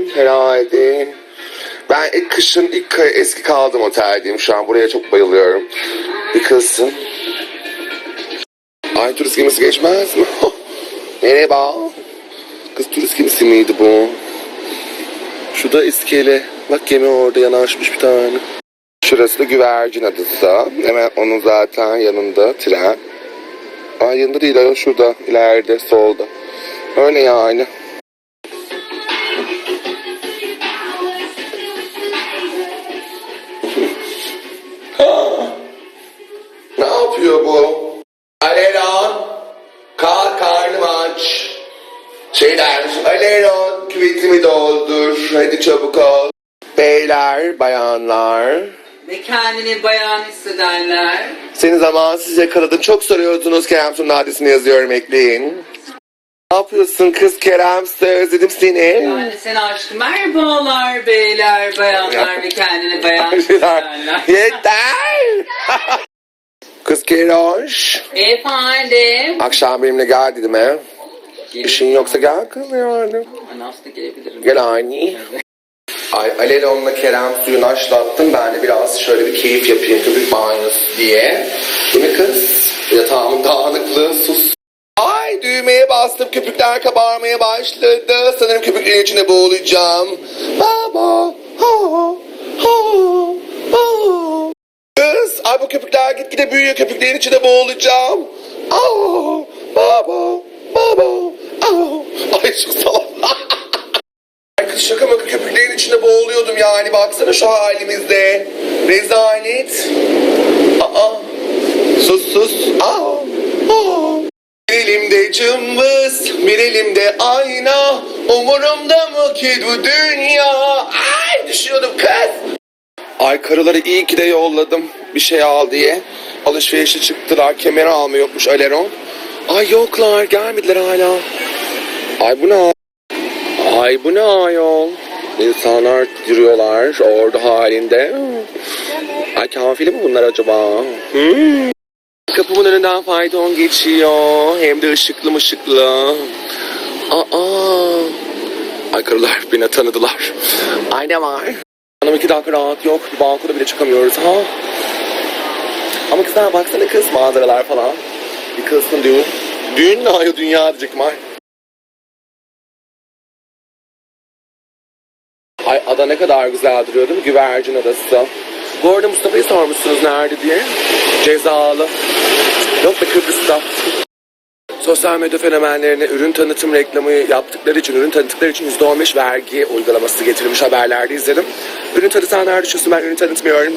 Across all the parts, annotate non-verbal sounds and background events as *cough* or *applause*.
gideceğim herhalde. Ben ilk kışın ilk eski kaldığım oteldeyim şu an. Buraya çok bayılıyorum. Bir kızsın. Ay turist gemisi geçmez mi? *laughs* Merhaba. Kız turist gemisi miydi bu? Şu da iskele. Bak gemi orada yanaşmış bir tane. Şurası da Güvercin Adası. Hemen onun zaten yanında tren. Ay yanında değil şurada ileride solda. Öyle yani. Şeyler Aleron küvetimi doldur. Hadi çabuk ol. Beyler, bayanlar. Ve kendini bayan hissedenler. Seni zamansız yakaladım. Çok soruyordunuz Kerem Sun'un adresini yazıyorum ekleyin. Ne yapıyorsun kız Kerem? Özledim seni. Yani seni aşkım. Merhabalar beyler, bayanlar ve kendini bayan *laughs* hissedenler. Yeter. *laughs* kız Keroş. Efendim. Akşam benimle gel dedim he. İşin yoksa gel kız yani. Ben aslında gelebilirim. Gel ani. Ay Alelon'la Kerem suyunu açlattım. Ben de biraz şöyle bir keyif yapayım köpük banyosu diye. Değil mi kız? Yatağımın dağınıklığı sus. Ay düğmeye bastım köpükler kabarmaya başladı. Sanırım köpüklerin içine boğulacağım. Baba. Ha, ha, ha. Kız ay bu köpükler gitgide büyüyor köpüklerin içine boğulacağım. Aa, baba. Baba. Ay çok salak. Ay kız şaka maka köpüklerin içinde boğuluyordum yani. Baksana şu halimizde. Rezalet. Aa. Sus sus. Aa. Aa. Bir elimde cımbız, bir elimde ayna. Umurumda mı ki bu dünya? Ay düşüyordum kız. Ay karıları iyi ki de yolladım bir şey al diye. Alışverişe çıktılar. Kemer alma yokmuş Aleron. Ay yoklar gelmediler hala. Ay bu ne? Ay bu ne ayol? İnsanlar yürüyorlar orada halinde. Ay kafile mi bunlar acaba? Hmm. Kapımın önünden fayton geçiyor. Hem de ışıklı mışıklı. Aa. Ay karılar beni tanıdılar. Ay ne var? Hanım iki dakika rahat yok. Bir balkona bile çıkamıyoruz ha. Ama kızlar baksana kız manzaralar falan. Bir kızsın düğün. Düğün ne ayol dünya diyecek var. Ay ada ne kadar güzel duruyor değil mi? Güvercin adası. Bu arada Mustafa'yı sormuşsunuz nerede diye. Cezalı. Yok be Kıbrıs'ta. Sosyal medya fenomenlerine ürün tanıtım reklamı yaptıkları için, ürün tanıttıkları için %15 vergi uygulaması getirilmiş haberlerde izledim. Ürün tanıtanlar düşünsün ben ürün tanıtmıyorum.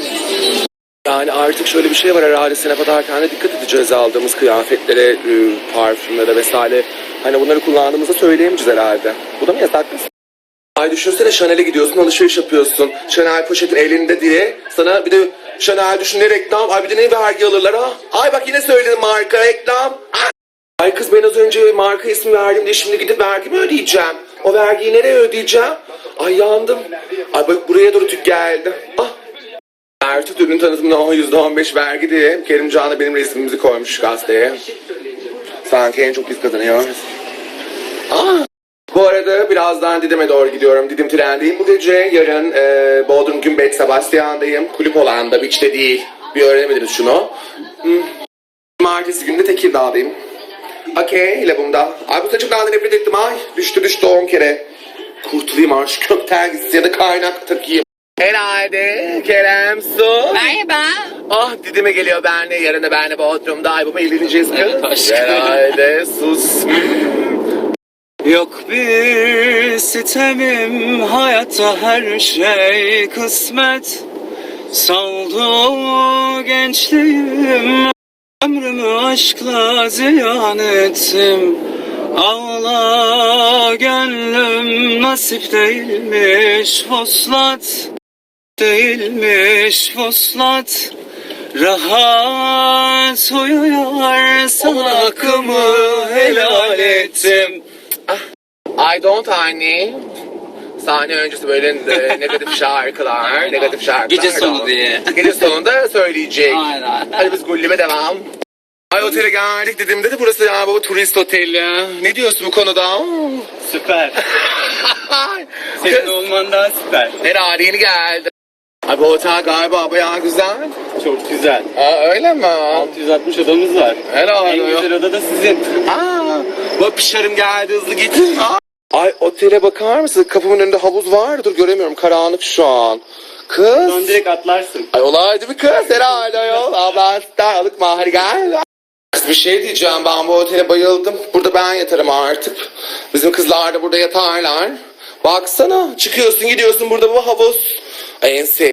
Yani artık şöyle bir şey var herhalde sinema atarken dikkat edeceğiz aldığımız kıyafetlere, e, parfümlere vesaire. Hani bunları kullandığımızda söyleyemeyeceğiz herhalde. Bu da mı yasak? Ay düşünsene Chanel'e gidiyorsun alışveriş yapıyorsun. Chanel poşetin elinde diye. Sana bir de Chanel düşün ne reklam. Ay bir de ne vergi alırlar ha. Ay bak yine söyledim marka reklam. Ay kız ben az önce marka ismi verdim de şimdi gidip vergimi ödeyeceğim. O vergiyi nereye ödeyeceğim? Ay yandım. Ay bak buraya doğru tük geldi. Ah. Ertut ürün tanıtımına o %15 vergi diye Kerimcan'a benim resmimizi koymuş gazeteye. Sanki en çok biz kazanıyor. Ah. Bu arada birazdan Didim'e doğru gidiyorum. Didim trendeyim bu gece. Yarın e, Bodrum Gümbet Sebastian'dayım. Kulüp olanda, beach'te değil. Bir öğrenemediniz şunu. Hmm. Cumartesi günü de Tekirdağ'dayım. Okey, labımda. Ay bu saçımdan da nefret ettim ay. Düştü düştü on kere. Kurtulayım artık kökten gitsin ya da kaynak takayım. Herhalde Kerem Su. Merhaba. Ah Didim'e geliyor benle. Yarın da benle Bodrum'da. Ay baba evleneceğiz kız. Herhalde sus. Yok bir sitemim hayatta her şey kısmet. Saldı gençliğim ömrümü aşkla ziyan ettim. Ağla gönlüm nasip değilmiş vuslat. Değilmiş vuslat. Rahat uyuyor sana hakkımı helal ettim I don't anne. Sahne öncesi böyle e, *laughs* negatif şarkılar, negatif şarkılar. Gece sonu diye. Gece sonunda söyleyecek. Aynen. Hadi biz gullime devam. Ay otele geldik dedim dedi burası ya baba turist oteli. Ne diyorsun bu konuda? Süper. *laughs* Senin olman daha süper. Herhalde yeni geldi. Ay bu otel galiba bayağı güzel. Çok güzel. Aa öyle mi? 660 odamız var. Herhalde. En güzel oda da sizin. Aa, bak pişarım geldi hızlı git. Aa. *laughs* Ay otele bakar mısın? Kapımın önünde havuz var. Dur göremiyorum karanlık şu an. Kız. Son direkt atlarsın. Ay olaydı bir kız herhalde ayol. Abla starlık mahir gel. Bir şey diyeceğim ben bu otele bayıldım. Burada ben yatarım artık. Bizim kızlar da burada yatarlar. Baksana çıkıyorsun gidiyorsun burada bu havuz. Ay en sevdiğim